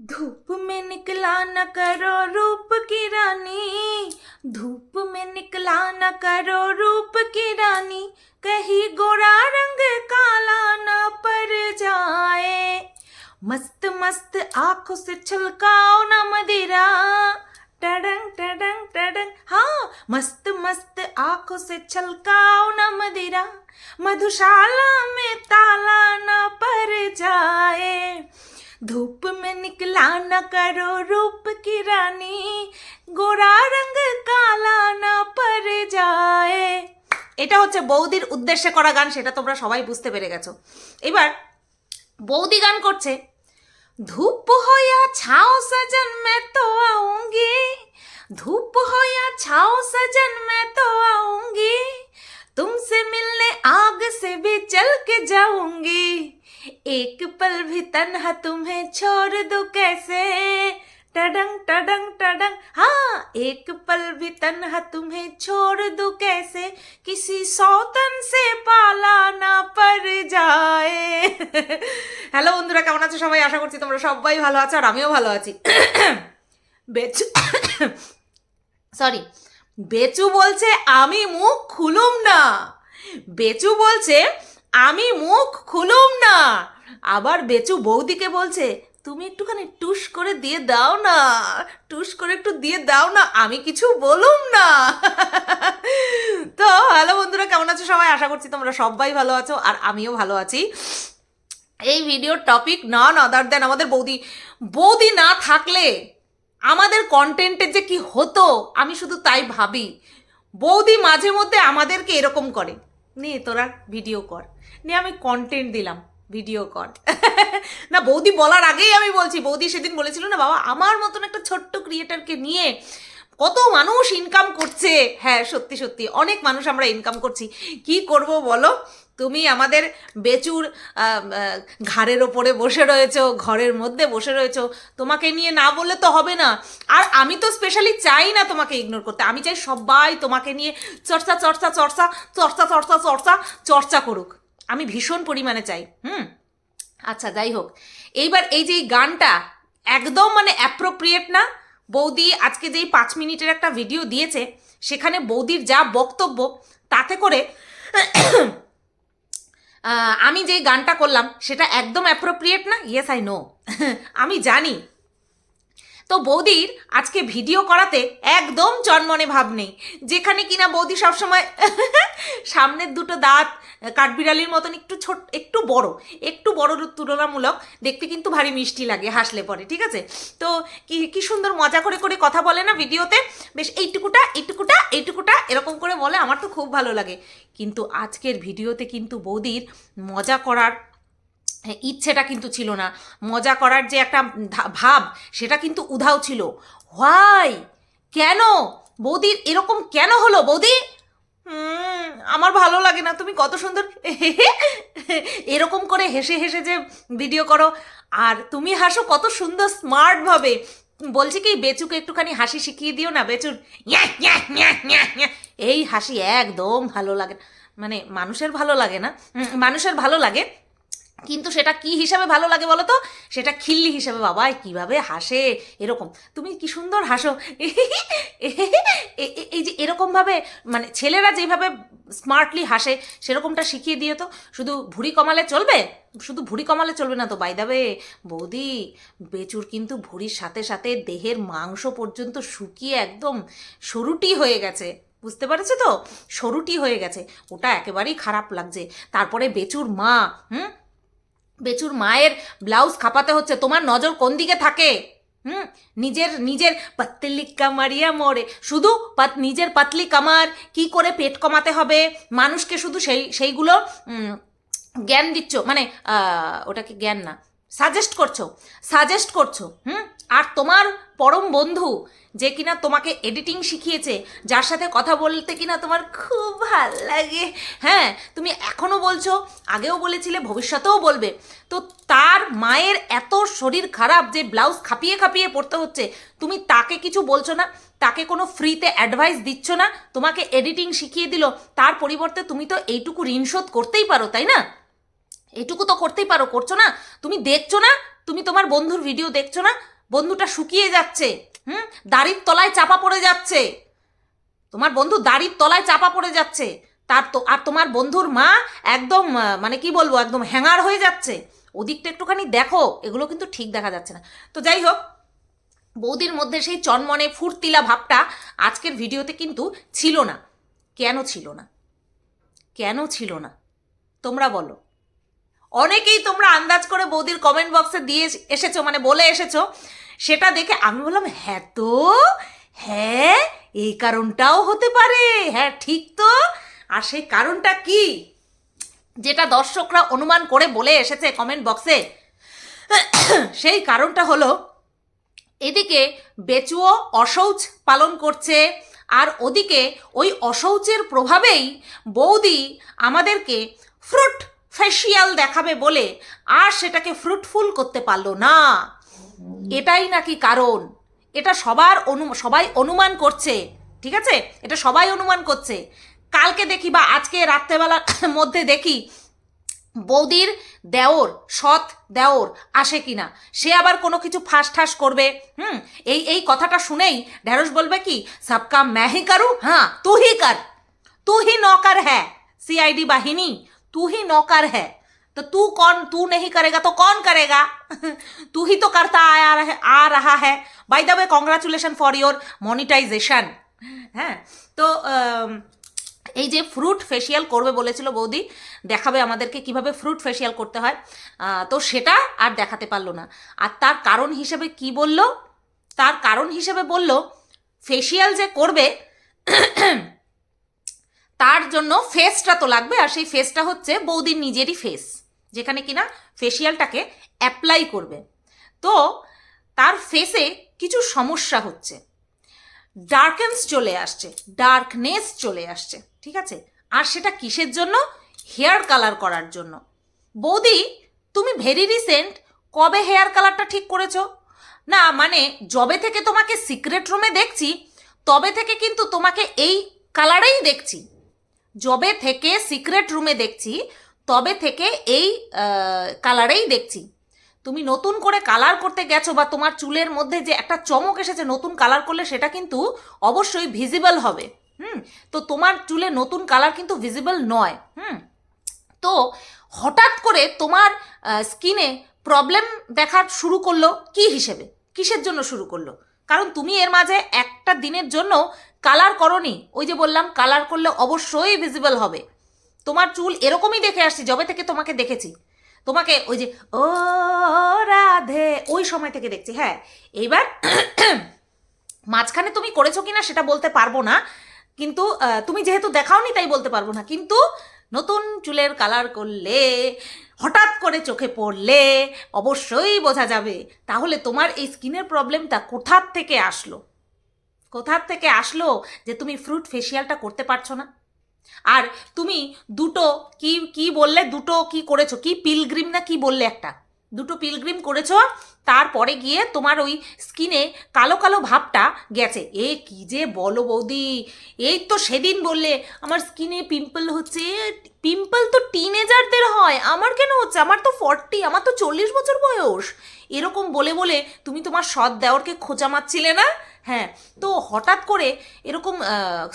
धूप में निकला न करो रूप की रानी। धूप में निकला न करो रूप की रानी। कहीं गोरा रंग काला न पड़ जाए। मस्त मस्त आँखों से छलकाओ न मदिरा। टडंग टडंग टडंग। हाँ मस्त मस्त आँखों से छलकाओ न मदिरा। मधुशाला में ताला न पड़ जाए। धूप में निकला न करो रूप की रानी গোরা রঙ কালা না পরে যায় এটা হচ্ছে বৌদির উদ্দেশ্যে করা গান সেটা তোমরা সবাই বুঝতে পেরে গেছো এবার বৌদি গান করছে धूप हो या छाओ सजन मैं तो आऊंगी धूप हो या छाओ सजन मैं तो आऊंगी तुमसे मिलने आग से भी चल के जाऊंगी एक पल भी तन्हा तुम्हें छोड़ दो कैसे टडंग टडंग टडंग हाँ एक पल भी तन्हा तुम्हें छोड़ दो कैसे किसी सौतन से पाला না পড় যায় হ্যালো বন্ধুরা কেমন আছো সবাই আশা করছি তোমরা সবাই ভালো আছো আর আমিও ভালো আছি বেচু সরি বেচু বলছে আমি মুখ খুলুম না বেচু বলছে আমি মুখ খুলুম না। আবার বেচু বৌদিকে বলছে, তুমি একটুখানি টুস করে দিয়ে দাও না, টুস করে একটু দিয়ে দাও না, আমি কিছু বলুম না। তো হ্যালো বন্ধুরা, কেমন আছো সবাই? আশা করছি তোমরা সবাই ভালো আছো, আর আমিও ভালো আছি। এই ভিডিওর টপিক নন আদার দেন আমাদের বৌদি। বৌদি না থাকলে আমাদের কন্টেন্টের যে কি হতো, আমি শুধু তাই ভাবি। বৌদি মাঝে মধ্যে আমাদেরকে এরকম করে, নে, তোরা ভিডিও কর। নে আমি কন্টেন্ট দিলাম ভিডিও কর না, বৌদি বলার আগেই আমি বলছি, বৌদি সেদিন বলেছিল না, বাবা, আমার মতন একটা ছোট্ট ক্রিয়েটারকে নিয়ে কত মানুষ ইনকাম করছে। হ্যাঁ সত্যি সত্যি, অনেক মানুষ আমরা ইনকাম করছি। কি করব বলো? তুমি আমাদের বেচুর ঘাড়ের ওপরে বসে রয়েছো, ঘরের মধ্যে বসে রয়েছো, তোমাকে নিয়ে না বললে তো হবে না। আর আমি তো স্পেশালি চাই না তোমাকে ইগনোর করতে। আমি চাই সবাই তোমাকে নিয়ে চর্চা চর্চা চর্চা চর্চা চর্চা চর্চা চর্চা করুক। আমি ভীষণ পরিমাণে চাই, হুম? আচ্ছা যাই হোক। এইবার এই যে গানটা একদম মানে অ্যাপ্রোপ্রিয়েট না, বৌদি আজকে যেই পাঁচ মিনিটের একটা ভিডিও দিয়েছে, সেখানে বৌদির যা বক্তব্য, তাতে করে আমি যেই গানটা করলাম, সেটা একদম অ্যাপ্রোপ্রিয়েট না? ইয়েস আই নো আমি জানি তো বৌদির আজকে ভিডিও করাতে একদম জন্মনে ভাব নেই। যেখানে কিনা বৌদি সবসময় সামনের দুটো দাঁত, কাঠবিড়ালির মতন একটু ছোট, একটু বড় একটু বড় তুলনামূলক দেখতে কিন্তু ভারী মিষ্টি লাগে হাসলে পরে, ঠিক আছে? তো কি কি সুন্দর মজা করে করে কথা বলে না ভিডিওতে? বেশ এইটুকুটা এইটুকুটা এইটুকুটা এরকম করে বলে, আমার তো খুব ভালো লাগে। কিন্তু আজকের ভিডিওতে কিন্তু বৌদির মজা করার ইচ্ছেটা কিন্তু ছিল না। মজা করার যে একটা ভাব, সেটা কিন্তু উধাও ছিল। হোয়াই কেন? বৌদির এরকম কেন হলো বৌদি? আমার ভালো লাগে না, তুমি কত সুন্দর। এরকম করে হেসে হেসে যে ভিডিও করো। আর তুমি হাসো, কত সুন্দর স্মার্টভাবে বলছি কি, বেচুকে একটুখানি হাসি শিখিয়ে দিও না, বেচুর। এই হাসি একদম ভালো লাগে মানে মানুষের ভালো লাগে না। মানুষের ভালো লাগে। কিন্তু সেটা কি হিসাবে ভালো লাগে বলো তো সেটা খিল্লি হিসাবে বাবা কীভাবে হাসে, এরকম। তুমি কি সুন্দর হাসো। এই যে এরকমভাবে মানে ছেলেরা যেভাবে স্মার্টলি হাসে, সেরকমটা শিখিয়ে দিয়ে তো। শুধু ভুঁড়ি কমালে চলবে? শুধু ভুঁড়ি কমালে চলবে না তো বাইদাবে বৌদি, বেচুর কিন্তু ভুঁড়ির সাথে সাথে দেহের মাংস পর্যন্ত শুকিয়ে একদম সরুটি হয়ে গেছে। বুঝতে পারছ তো? সরুটি হয়ে গেছে। ওটা একেবারেই খারাপ লাগছে। তারপরে বেচুর মা, হুম? বেচুর মায়ের ব্লাউজ খাপাতে হচ্ছে। তোমার নজর কোন দিকে থাকে? হুম? নিজের নিজের পাতলি কামারিয়া মরে। শুধু পাত, নিজের পাতলি কামার কি করে পেট কমাতে হবে? মানুষকে শুধু সেই, সেইগুলো জ্ঞান দিচ্ছ। মানে ওটাকে জ্ঞান না। সাজেস্ট করছ সাজেস্ট করছ, হুম? আর তোমার পরম বন্ধু যে কিনা তোমাকে এডিটিং শিখিয়েছে, যার সাথে কথা বলতে কিনা তোমার খুব ভালো লাগে হ্যাঁ? তুমি এখনও বলছো, আগেও বলেছিলে, ভবিষ্যতেও বলবে। তো তার মায়ের এত শরীর খারাপ যে ব্লাউজ খাপিয়ে খাপিয়ে পড়তে হচ্ছে, তুমি তাকে কিছু বলছো না, তাকে কোনো ফ্রিতে অ্যাডভাইস দিচ্ছ না, তোমাকে এডিটিং শিখিয়ে দিল, তার পরিবর্তে তুমি তো এইটুকু ঋণ শোধ করতেই পারো, তাই না? এটুকু তো করতেই পারো, করছ না? তুমি দেখছ না? তুমি তোমার বন্ধুর ভিডিও দেখছ না? বন্ধুটা শুকিয়ে যাচ্ছে, হুম? দাড়ির তলায় চাপা পড়ে যাচ্ছে। তোমার বন্ধু দাড়ির তলায় চাপা পড়ে যাচ্ছে। তার তো, আর তোমার বন্ধুর মা একদম মানে কি বলব, একদম হ্যাঙ্গার হয়ে যাচ্ছে। ওদিকটা একটুখানি দেখো, এগুলো কিন্তু ঠিক দেখা যাচ্ছে না। তো যাই হোক, বৌদির মধ্যে সেই চনমনে ফুর্তিলা ভাবটা আজকের ভিডিওতে কিন্তু ছিল না। কেন ছিল না? কেন ছিল না? তোমরা বলো। অনেকেই তোমরা আন্দাজ করে বৌদির কমেন্ট বক্সে দিয়ে এসেছ মানে বলে এসেছ, সেটা দেখে আমি বললাম হ্যাঁ তো হ্যাঁ এই কারণটাও হতে পারে হ্যাঁ ঠিক তো, আর সেই কারণটা কি? যেটা দর্শকরা অনুমান করে বলে এসেছে কমেন্ট বক্সে সেই কারণটা হলো, এদিকে বেচুও অশৌচ পালন করছে, আর ওদিকে ওই অশৌচের প্রভাবেই বৌদি আমাদেরকে ফ্রুট ফেসিয়াল দেখাবে বলে আর সেটাকে ফ্রুটফুল করতে পারল না। এটাই নাকি কারণ। এটা সবার অনু, সবাই অনুমান করছে, ঠিক আছে? এটা সবাই অনুমান করছে। কালকে দেখি বা আজকে রাত্রেবেলার মধ্যে দেখি বৌদির দেওর, সৎ দেওর আসে কিনা। সে আবার কোনো কিছু ফাঁস ঠাস করবে, হুম? এই এই কথাটা শুনেই ঢেঁড়স বলবে কি, সাবকা ম্যাহি কারু? হ্যাঁ তুহি কর। তুহি নকার হ্যাঁ সিআইডি বাহিনী। तू ही नौकर है तो तू कौन तू नहीं करेगा तो कौन करेगा तू ही तो करता आया रहे आ रहा है by the way congratulation for your monetization হ্যাঁ তো আম, এই যে ফ্রুট ফেসিয়াল করবে বলেছিল বৌদি দেখাবে আমাদেরকে কিভাবে ফ্রুট ফেসিয়াল করতে হয় আহ, তো সেটা আর দেখাতে পারলো না আর তার কারণ হিসেবে কি বলল তার কারণ হিসেবে বলল ফেসিয়াল যে করবে তার জন্য ফেসটা তো লাগবে, আর সেই ফেসটা হচ্ছে বৌদির নিজেরই ফেস যেখানে কিনা ফেসিয়ালটাকে অ্যাপ্লাই করবে। তো তার ফেসে কিছু সমস্যা হচ্ছে। ডার্কেন্স চলে আসছে ডার্কনেস চলে আসছে, ঠিক আছে? আর সেটা কিসের জন্য? হেয়ার কালার করার জন্য। বৌদি, তুমি ভেরি রিসেন্ট কবে হেয়ার কালারটা ঠিক করেছ? না মানে যবে থেকে তোমাকে সিক্রেট রুমে দেখছি, তবে থেকে কিন্তু তোমাকে এই কালারেই দেখছি। যবে থেকে সিক্রেট রুমে দেখছি, তবে থেকে এই কালারেই দেখছি। তুমি নতুন করে কালার করতে গেছো বা তোমার চুলের মধ্যে যে একটা চমক এসেছে নতুন কালার করলে সেটা কিন্তু অবশ্যই ভিজিবল হবে। হুম? তো তোমার চুলে নতুন কালার কিন্তু ভিজিবল নয়। হুম? তো হঠাৎ করে তোমার স্কিনে প্রবলেম দেখা শুরু করল কি হিসেবে? কিসের জন্য শুরু করল? কারণ তুমি এর মাঝে একটা দিনের জন্য কালার করনি। ওই যে বললাম কালার করলে অবশ্যই ভিজিবল হবে। তোমার চুল এরকমই দেখে আসছি, যবে থেকে তোমাকে দেখেছি। তোমাকে ওই যে, ও রাধে ওই সময় থেকে দেখছি হ্যাঁ। এইবার মাঝখানে তুমি করেছ কিনা সেটা বলতে পারব না। কিন্তু তুমি যেহেতু দেখাওনি তাই বলতে পারব না। কিন্তু, নতুন চুলের কালার করলে হঠাৎ করে চোখে পড়লে অবশ্যই বোঝা যাবে, তাহলে তোমার এই স্কিনের প্রবলেমটা কোথার থেকে আসলো? কোথার থেকে আসলো যে তুমি ফ্রুট ফেসিয়ালটা করতে পারছ না? আর তুমি দুটো কি কি বললে? দুটো কি করেছ? কি পিলগ্রিম না কি বললে একটা? দুটো পিলগ্রিম করেছ, তারপরে গিয়ে তোমার ওই স্কিনে কালো কালো ভাবটা গেছে। এ কি যে বলো বৌদি, এই তো সেদিন বললে, আমার স্কিনে পিম্পল হচ্ছে পিম্পল তো টিনেজারদের হয়, আমার কেন হচ্ছে? আমার তো ফর্টি আমার তো চল্লিশ বছর বয়স। এরকম বলে বলে তুমি তোমার সৎ দেওরকে খোঁচা মারছিলে না? হ্যাঁ তো হঠাৎ করে এরকম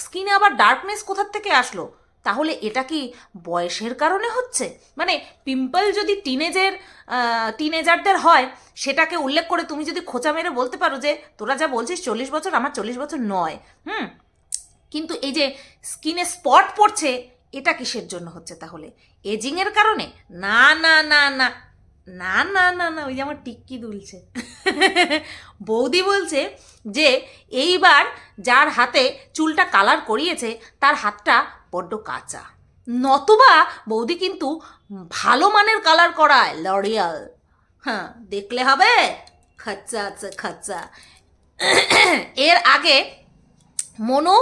স্কিনে আবার ডার্কনেস কোথার থেকে আসলো? তাহলে এটা কি বয়সের কারণে হচ্ছে? মানে পিম্পল যদি টিনেজের টিনেজারদের হয়, সেটাকে উল্লেখ করে তুমি যদি খোঁচা মেরে বলতে পারো যে, তোরা যা বলছিস চল্লিশ বছর, আমার চল্লিশ বছর নয়। হুম? কিন্তু এই যে স্কিনে স্পট পড়ছে, এটা কিসের জন্য হচ্ছে তাহলে? এজিংয়ের কারণে? না না না না। না না না না, ওই যে আমার টিক্কি দুলছে। বৌদি বলছে যে, এইবার যার হাতে চুলটা কালার করিয়েছে, তার হাতটা বড্ড কাঁচা। নতুবা বৌদি কিন্তু ভালো মানের কালার করায় লরিয়াল। হ্যাঁ দেখলে হবে? খাচ্চা আচ্ছা খাচ্চা। এর আগে মনু,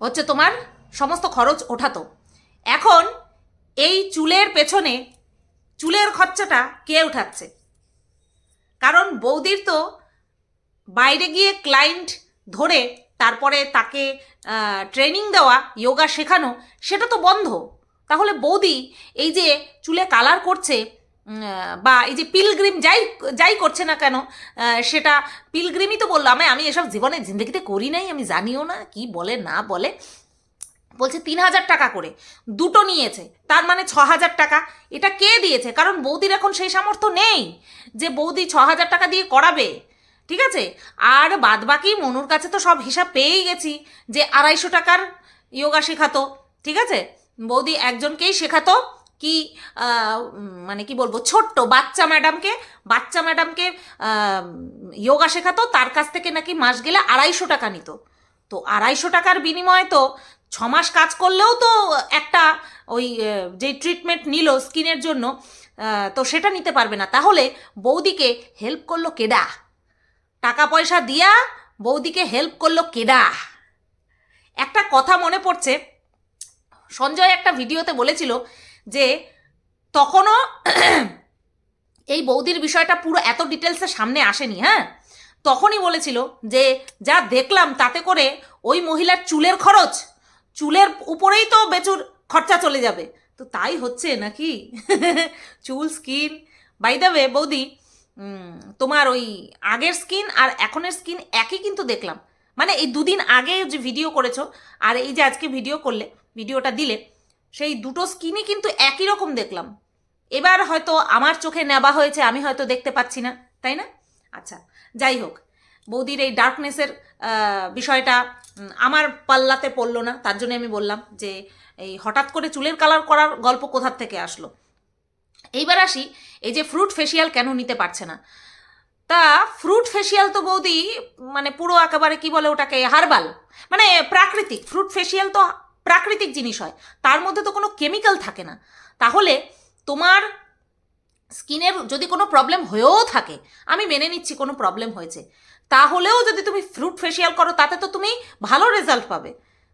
হচ্ছে তোমার সমস্ত খরচ ওঠাতো। এখন এই চুলের পেছনে, চুলের খরচাটা কে উঠাচ্ছে? কারণ বৌদির তো বাইরে গিয়ে ক্লায়েন্ট ধরে তারপরে তাকে ট্রেনিং দেওয়া যোগা শেখানো, সেটা তো বন্ধ। তাহলে বৌদি এই যে চুলে কালার করছে বা এই যে পিলগ্রিম যাই যাই করছে না কেন সেটা পিলগ্রিমই তো বলল আমি আমি এসব জীবনে জিন্দগিতে করি নাই, আমি জানিও না কি বলে, না বলে। বলছে তিন হাজার টাকা করে, দুটো নিয়েছে, তার মানে ছ হাজার টাকা। এটা কে দিয়েছে? কারণ বৌদির এখন সেই সামর্থ্য নেই যে বৌদি ছ হাজার টাকা দিয়ে করাবে। ঠিক আছে? আর বাদ বাকি মনুর কাছে তো সব হিসাব পেয়েই গেছি যে আড়াইশো টাকার যোগা শেখাতো, ঠিক আছে? বৌদি একজনকেই শেখাতো কি মানে কি বলব, ছোট্ট বাচ্চা ম্যাডামকে বাচ্চা ম্যাডামকে যোগা শেখাতো, তার কাছ থেকে নাকি মাস গেলে আড়াইশো টাকা নিত। তো আড়াইশো টাকার বিনিময়ে তো ছ মাস কাজ করলেও তো একটা ওই যে ট্রিটমেন্ট নিল স্কিনের জন্য তো সেটা নিতে পারবে না। তাহলে বৌদিকে হেল্প করল কেডা? টাকা পয়সা দিয়া বৌদিকে হেল্প করল কেডা? একটা কথা মনে পড়ছে। সঞ্জয় একটা ভিডিওতে বলেছিল যে, তখনও এই বৌদির বিষয়টা পুরো এত ডিটেলসে সামনে আসেনি হ্যাঁ? তখনই বলেছিল যে, যা দেখলাম তাতে করে ওই মহিলার চুলের খরচ, চুলের উপরেই তো বেচুর খরচা চলে যাবে। তো তাই হচ্ছে নাকি? চুল স্কিন বাই দ্য বৌদি তোমার ওই আগের স্কিন আর এখনের স্কিন একই কিন্তু দেখলাম। মানে এই দুদিন আগে যে ভিডিও করেছ আর এই যে আজকে ভিডিও করলে ভিডিওটা দিলে, সেই দুটো স্কিনই কিন্তু একই রকম দেখলাম। এবার হয়তো আমার চোখে নেবা হয়েছে, আমি হয়তো দেখতে পাচ্ছি না, তাই না? আচ্ছা যাই হোক, বৌদির এই ডার্কনেসের বিষয়টা আমার পাল্লাতে পড়ল না, তার জন্য আমি বললাম যে এই হঠাৎ করে চুলের কালার করার গল্প কোথার থেকে আসলো? এইবার আসি, এই যে ফ্রুট ফেসিয়াল কেন নিতে পারছে না? তা ফ্রুট ফেসিয়াল তো বৌদি মানে পুরো একেবারে কি বলে ওটাকে হার্বাল মানে প্রাকৃতিক। ফ্রুট ফেসিয়াল তো প্রাকৃতিক জিনিস হয়, তার মধ্যে তো কোনো কেমিক্যাল থাকে না। তাহলে তোমার স্কিনের যদি কোনো প্রবলেম হয়েও থাকে, আমি মেনে নিচ্ছি কোনো প্রবলেম হয়েছে, তাহলেও যদি তুমি ফ্রুট ফেসিয়াল করো, তাতে তো তুমি ভালো রেজাল্ট পাবে।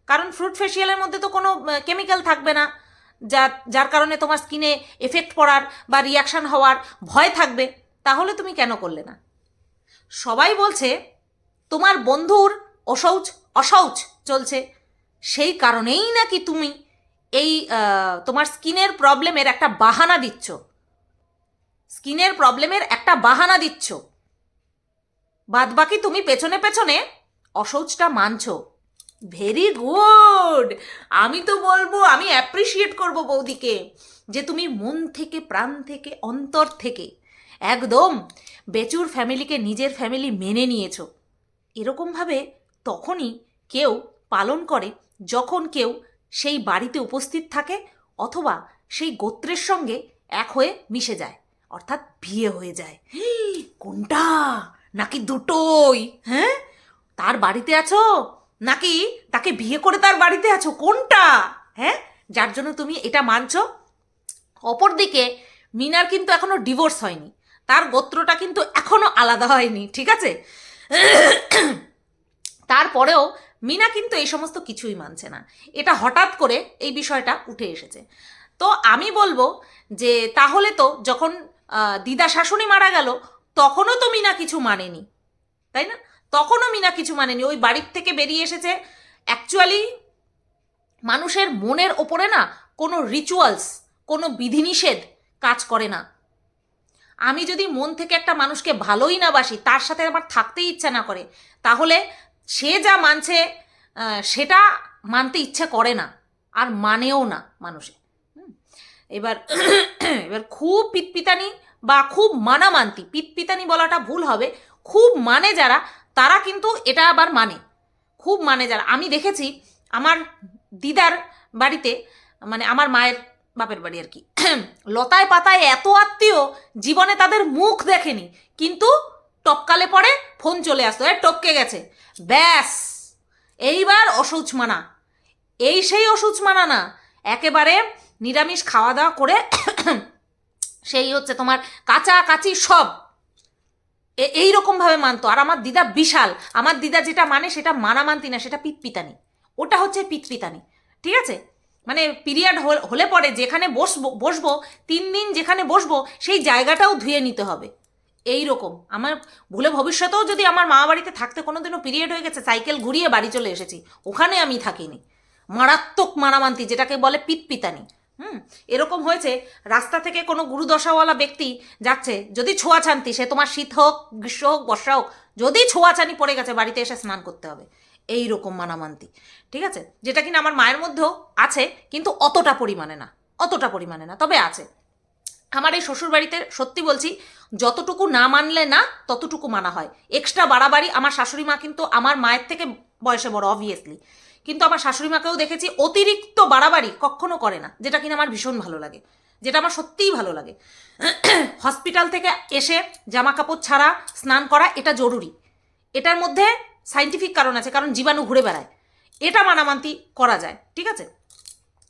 কারণ ফ্রুট ফেসিয়ালের মধ্যে তো কোনো কেমিক্যাল থাকবে না। যার যার কারণে তোমার স্কিনে এফেক্ট পড়ার বা রিয়াকশান হওয়ার ভয় থাকবে, তাহলে তুমি কেন করলে না? সবাই বলছে, তোমার বন্ধুর অশৌচ অশৌচ চলছে। সেই কারণেই নাকি তুমি এই তোমার স্কিনের প্রবলেমের একটা বাহানা দিচ্ছ। স্কিনের প্রবলেমের একটা বাহানা দিচ্ছ। বাদ বাকি তুমি পেছনে পেছনে অশৌচটা মানছো। ভেরি গুড আমি তো বলব, আমি অ্যাপ্রিসিয়েট করব বৌদিকে যে তুমি মন থেকে, প্রাণ থেকে, অন্তর থেকে একদম বেচুর ফ্যামিলিকে নিজের ফ্যামিলি মেনে নিয়েছো। এরকমভাবে তখনই কেউ পালন করে যখন কেউ সেই বাড়িতে উপস্থিত থাকে অথবা সেই গোত্রের সঙ্গে এক হয়ে মিশে যায়, অর্থাৎ বিয়ে হয়ে যায়। কোনটা? নাকি দুটোই? হ্যাঁ? তার বাড়িতে আছো? নাকি তাকে বিয়ে করে তার বাড়িতে আছো? কোনটা? হ্যাঁ? যার জন্য তুমি এটা মানছো? অপরদিকে, মিনার কিন্তু এখনও ডিভোর্স হয়নি। তার গোত্রটা কিন্তু এখনও আলাদা হয়নি, ঠিক আছে? তারপরেও মিনা কিন্তু এই সমস্ত কিছুই মানছে না। এটা হঠাৎ করে এই বিষয়টা উঠে এসেছে। তো আমি বলব যে, তাহলে তো যখন দিদা শাশুড়ি মারা গেল, তখনও তো মিনা কিছু মানেনি। তাই না? তখনও মিনা কিছু মানেনি। ওই বাড়ির থেকে বেরিয়ে এসেছে। অ্যাকচুয়ালি মানুষের মনের ওপরে না কোনো রিচুয়ালস কোনো বিধিনিষেধ কাজ করে না। আমি যদি মন থেকে একটা মানুষকে ভালোই না বাসি, তার সাথে আমার থাকতেই ইচ্ছা না করে, তাহলে সে যা মানছে সেটা মানতে ইচ্ছে করে না, আর মানেও না মানুষে। এবার এবার খুব পিতপিতানি বা খুব মানামান্তি, পিতপিতানি বলাটা ভুল হবে, খুব মানে যারা তারা কিন্তু এটা আবার মানে। খুব মানে যারা। আমি দেখেছি আমার দিদার বাড়িতে মানে আমার মায়ের বাপের বাড়ি আর কি, লতায় পাতায় এত আত্মীয়, জীবনে তাদের মুখ দেখেনি। কিন্তু টপকালে পরে ফোন চলে আসতো, এ টপকে গেছে। ব্যাস! এইবার অসৌচ মানা। এই সেই অসুচ মানা না। একেবারে নিরামিষ খাওয়া দাওয়া করে, সেই হচ্ছে তোমার কাঁচা কাচি সব। এ- এইরকমভাবে মানতো। আর আমার দিদা বিশাল। আমার দিদা যেটা মানে সেটা মানা মানতি না, সেটা পিতপিতানি ওটা হচ্ছে পিতপিতানি ঠিক আছে? মানে পিরিয়ড হলে পরে যেখানে বসবো বসবো, তিন দিন যেখানে বসবো, সেই জায়গাটাও ধুয়ে নিতে হবে। এই রকম আমার ভুলে ভবিষ্যতেও যদি আমার মা বাড়িতে থাকতে কোনোদিনও পিরিয়ড হয়ে গেছে, সাইকেল ঘুরিয়ে বাড়ি চলে এসেছি। ওখানে আমি থাকিনি। মারাত্মক মানামান্তি, যেটাকে বলে পিতপিতানি হুম, এরকম হয়েছে, রাস্তা থেকে কোনো গুরুদশাওয়ালা ব্যক্তি যাচ্ছে, যদি ছোঁয়াছান্তি, সে তোমার শীত হোক, গ্রীষ্ম হোক, বর্ষা হোক, যদি ছোঁয়াছানি পড়ে গেছে, বাড়িতে এসে স্নান করতে হবে। এই রকম মানামান্তি, ঠিক আছে? যেটা কিনা আমার মায়ের মধ্যেও আছে, কিন্তু অতটা পরিমাণে না, অতটা পরিমাণে না, তবে আছে। আমার এই শ্বশুরবাড়িতে সত্যি বলছি, যতটুকু না মানলে না, ততটুকু মানা হয়। এক্সট্রা বাড়াবাড়ি আমার শাশুড়ি মা কিন্তু আমার মায়ের থেকে বয়সে বড় অবভিয়াসলি কিন্তু আমার শাশুড়ি মাকেও দেখেছি অতিরিক্ত বাড়াবাড়ি কখনো করে না, যেটা কিনা আমার ভীষণ ভালো লাগে, যেটা আমার সত্যিই ভালো লাগে। হসপিটাল থেকে এসে জামা কাপড় ছাড়া, স্নান করা এটা জরুরি। এটার মধ্যে সাইন্টিফিক কারণ আছে, কারণ জীবাণু ঘুরে বেড়ায়। এটা মানামান্তি করা যায়, ঠিক আছে?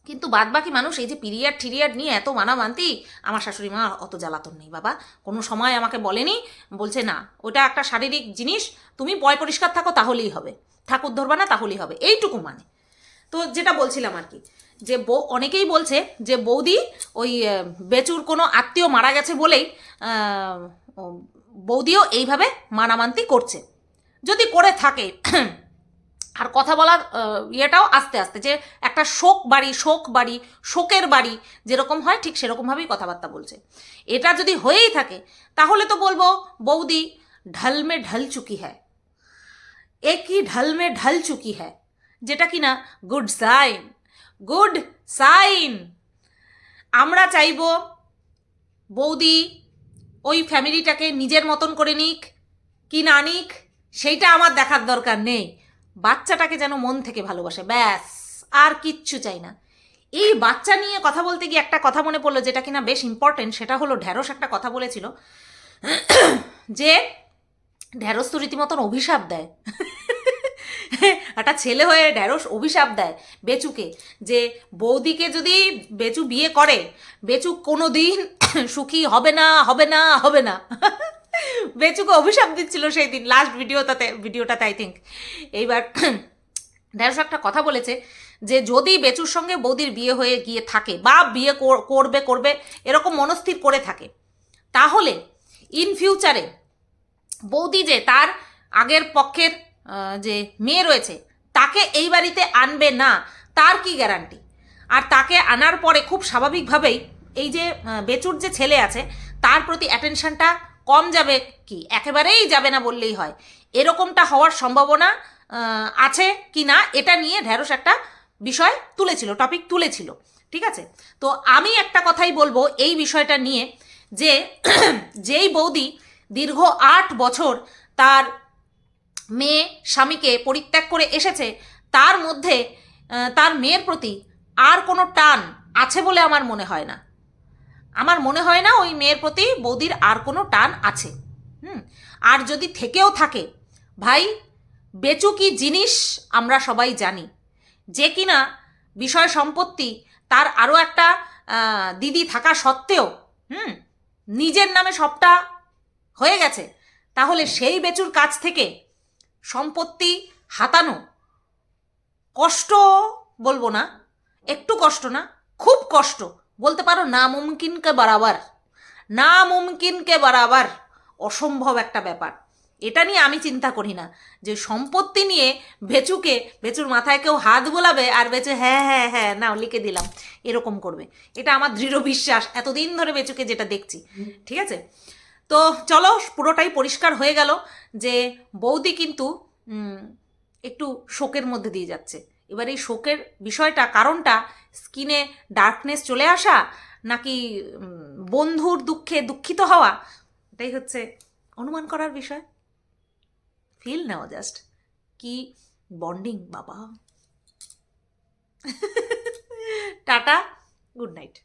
কিন্তু বাদ বাকি মানুষ, এই যে পিরিয়ড ঠিরিয়াড নিয়ে এত মানামান্তি, আমার শাশুড়ি মা অত জ্বালাতন নেই, বাবা। কোনো সময় আমাকে বলেনি, বলছে, না, ওটা একটা শারীরিক জিনিস, তুমি পয় পরিষ্কার থাকো, তাহলেই হবে। ঠাকুর ধরবা না, তাহলেই হবে। এইটুকু মানে। তো যেটা বলছিলাম আর কি, যে বউ, অনেকেই বলছে যে বৌদি ওই বেচুর কোনো আত্মীয় মারা গেছে বলেই বৌদিও এইভাবে মানামান্তি করছে। যদি করে থাকে, আর কথা বলার ইয়েটাও আস্তে আস্তে, যে একটা শোক বাড়ি শোক বাড়ি, শোকের বাড়ি যেরকম হয়, ঠিক সেরকমভাবেই কথাবার্তা বলছে। এটা যদি হয়েই থাকে, তাহলে তো বলব বৌদি ঢল মে ঢল চুকি হ্যায়। একই ঢল মে ঢল চুকি হ্যায় যেটা কিনা গুড সাইন গুড সাইন আমরা চাইব বৌদি ওই ফ্যামিলিটাকে নিজের মতন করে নিক, কি না নিক, সেইটা আমার দেখার দরকার নেই। বাচ্চাটাকে যেন মন থেকে ভালোবাসে, ব্যাস, আর কিচ্ছু চাই না। এই বাচ্চা নিয়ে কথা বলতে গিয়ে একটা কথা মনে পড়ল যেটা কিনা বেশ ইম্পর্টেন্ট সেটা হলো ঢ্যাঁড়স একটা কথা বলেছিল যে ঢ্যাঁড়স তো রীতিমতন অভিশাপ দেয়। একটা ছেলে হয়ে ঢ্যাঁড়স অভিশাপ দেয় বেচুকে, যে বৌদিকে যদি বেচু বিয়ে করে, বেচু কোনো দিন সুখী হবে না হবে না হবে না। বেচুকে অভিশাপ দিচ্ছিল সেই দিন লাস্ট ভিডিওটাতে ভিডিওটাতে আই থিঙ্ক এইবার ঢ্যাঁড়স একটা কথা বলেছে যে যদি বেচুর সঙ্গে বৌদির বিয়ে হয়ে গিয়ে থাকে বা বিয়ে করবে করবে, এরকম মনস্থির করে থাকে, তাহলে ইন ফিউচারে বৌদি যে তার আগের পক্ষের যে মেয়ে রয়েছে, তাকে এই বাড়িতে আনবে না, তার কি গ্যারান্টি আর তাকে আনার পরে খুব স্বাভাবিকভাবেই এই যে বেচুর যে ছেলে আছে, তার প্রতি অ্যাটেনশনটা কম যাবে কি? একেবারেই যাবে না বললেই হয়। এরকমটা হওয়ার সম্ভাবনা আছে কি না, এটা নিয়ে ঢ্যাঁড়স একটা বিষয় তুলেছিল টপিক তুলেছিল, ঠিক আছে? তো আমি একটা কথাই বলব এই বিষয়টা নিয়ে যে, যেই বৌদি দীর্ঘ আট বছর তার মেয়ে স্বামীকে পরিত্যাগ করে এসেছে, তার মধ্যে তার মেয়ের প্রতি আর কোনো টান আছে বলে আমার মনে হয় না। আমার মনে হয় না ওই মেয়ের প্রতি বৌদির আর কোনো টান আছে। হুম, আর যদি থেকেও থাকে, ভাই, বেচু কি জিনিস আমরা সবাই জানি। যে কিনা বিষয় সম্পত্তি তার আরও একটা দিদি থাকা সত্ত্বেও, হুম, নিজের নামে সবটা হয়ে গেছে, তাহলে সেই বেচুর কাছ থেকে সম্পত্তি হাতানো। কষ্ট বলব না একটু কষ্ট না খুব কষ্ট। বলতে পারো না মুমকিনকে বরাবর। না মুমকিনকে বরাবর অসম্ভব একটা ব্যাপার। এটা নিয়ে আমি চিন্তা করি না যে সম্পত্তি নিয়ে ভেচুকে ভেচুর মাথায় কেউ হাত বোলাবে আর বেচু হ্যাঁ হ্যাঁ হ্যাঁ নাও লিখে দিলাম এরকম করবে। এটা আমার দৃঢ় বিশ্বাস এতদিন ধরে বেচুকে যেটা দেখছি। ঠিক আছে? তো চলো পুরোটাই পরিষ্কার হয়ে গেল যে বৌদি কিন্তু একটু শোকের মধ্যে দিয়ে যাচ্ছে। এবার এই শোকের বিষয়টা, কারণটা স্কিনে ডার্কনেস চলে আসা নাকি বন্ধুর দুঃখে দুঃখিত হওয়া, এটাই হচ্ছে অনুমান করার বিষয়। ফিল নেওয়া জাস্ট কি বন্ডিং বাবা। Tata good night